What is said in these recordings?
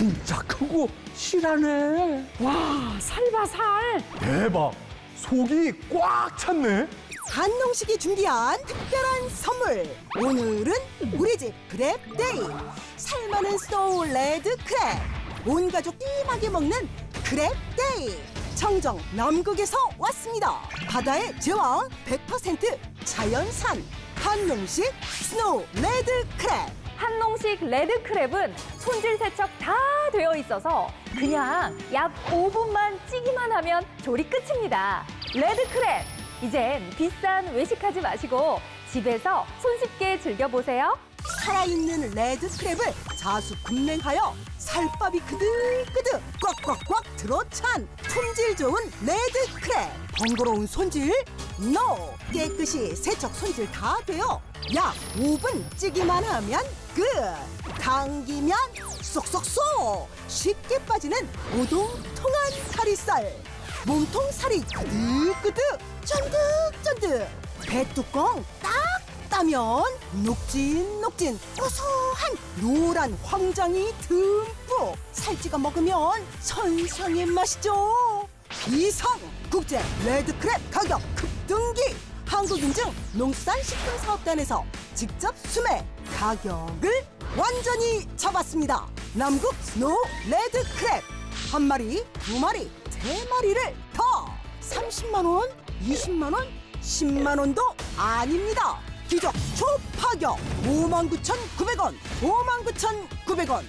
진짜 크고 실하네. 와, 살봐 살. 대박. 속이 꽉 찼네. 한농식이 준비한 특별한 선물. 오늘은 우리 집 크랩 데이. 살많은 스노우 레드 크랩. 온 가족 띠하게 먹는 크랩 데이. 청정 남극에서 왔습니다. 바다의 제왕 100% 자연산. 한농식 스노우 레드 한농식 레드 크랩은 손질 세척 다 되어 있어서 그냥 약 5분만 찌기만 하면 조리 끝입니다. 레드 크랩. 이젠 비싼 외식하지 마시고 집에서 손쉽게 즐겨보세요. 살아있는 레드 크랩을 자수 급냉하여 살밥이 그득그득 꽉꽉꽉 들어찬 품질 좋은 레드 크랩 번거로운 손질 NO! 깨끗이 세척 손질 다 되어 약 5분 찌기만 하면 끝! 당기면 쏙쏙쏙! 쉽게 빠지는 오동통한 살이살! 몸통 살이 그득그득 쫀득쫀득! 배뚜껑 딱 따면 녹진녹진 고소한 노란 황장이 듬뿍! 살찌가 먹으면 선상의 맛이죠! 비상 국제 레드크랩 가격 급 등기 한국인증 농수산식품사업단에서 직접 수매 가격을 완전히 잡았습니다 남국 스노우 레드 크랩 한 마리 두 마리 세 마리를 더 30만 원 20만 원 10만 원도 아닙니다. 기적 초파격 59,900원, 59,900원.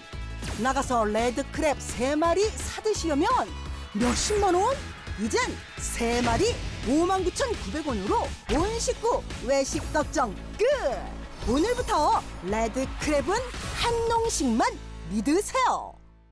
나가서 레드 크랩 세마리 사드시려면 몇십만 원? 이젠 세 마리 59,900원으로 온 식구 외식 걱정 끝! 오늘부터 레드 크랩은 한농식만 믿으세요.